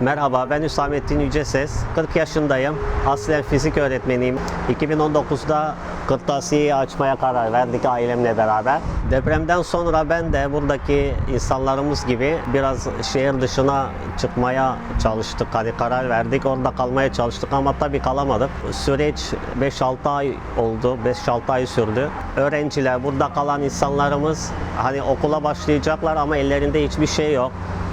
Merhaba, ben Hüsamettin Yüceses. 40 yaşındayım. Aslen fizik öğretmeniyim. 2019'da kırtasiyeyi açmaya karar verdik ailemle beraber. Depremden sonra ben de buradaki insanlarımız gibi biraz şehir dışına çıkmaya çalıştık. Hani karar verdik, orada kalmaya çalıştık ama tabii kalamadık. Süreç 5-6 ay oldu, 5-6 ay sürdü. Öğrenciler, burada kalan insanlarımız hani okula başlayacaklar ama ellerinde hiçbir şey yok.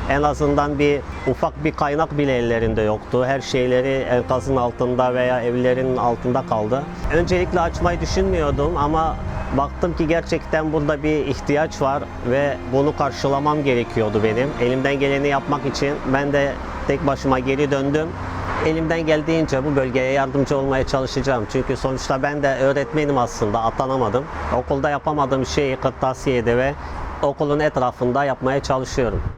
En azından bir ufak bir kaynak bile ellerinde yoktu. Her şeyleri enkazın altında veya evlerin altında kaldı. Öncelikle açmayı düşünmüyordum ama baktım ki gerçekten burada bir ihtiyaç var ve bunu karşılamam gerekiyordu benim. Elimden geleni yapmak için ben de tek başıma geri döndüm. Elimden geldiğince bu bölgeye yardımcı olmaya çalışacağım. Çünkü sonuçta ben de öğretmenim aslında, atanamadım. Okulda yapamadığım şeyi kırtasiyede ve okulun etrafında yapmaya çalışıyorum.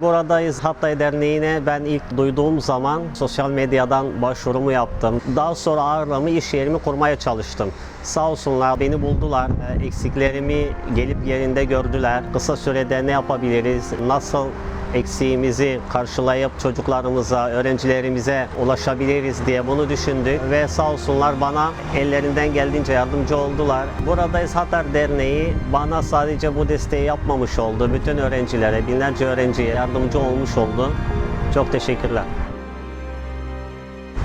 Buradayız Hatay Derneği'ne ben ilk duyduğum zaman sosyal medyadan başvurumu yaptım. Daha sonra ağırlığımı iş yerimi kurmaya çalıştım. Sağ olsunlar beni buldular. E, Eksiklerimi gelip yerinde gördüler. Kısa sürede ne yapabiliriz, nasıl eksiğimizi karşılayıp çocuklarımıza, öğrencilerimize ulaşabiliriz diye bunu düşündük ve sağ olsunlar bana ellerinden geldiğince yardımcı oldular. Buradayız Hatar Derneği bana sadece bu desteği yapmamış oldu. Bütün öğrencilere, binlerce öğrenciye yardımcı olmuş oldu. Çok teşekkürler.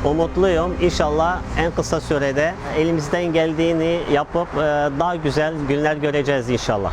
Umutluyum. İnşallah en kısa sürede elimizden geldiğini yapıp e, daha güzel günler göreceğiz inşallah.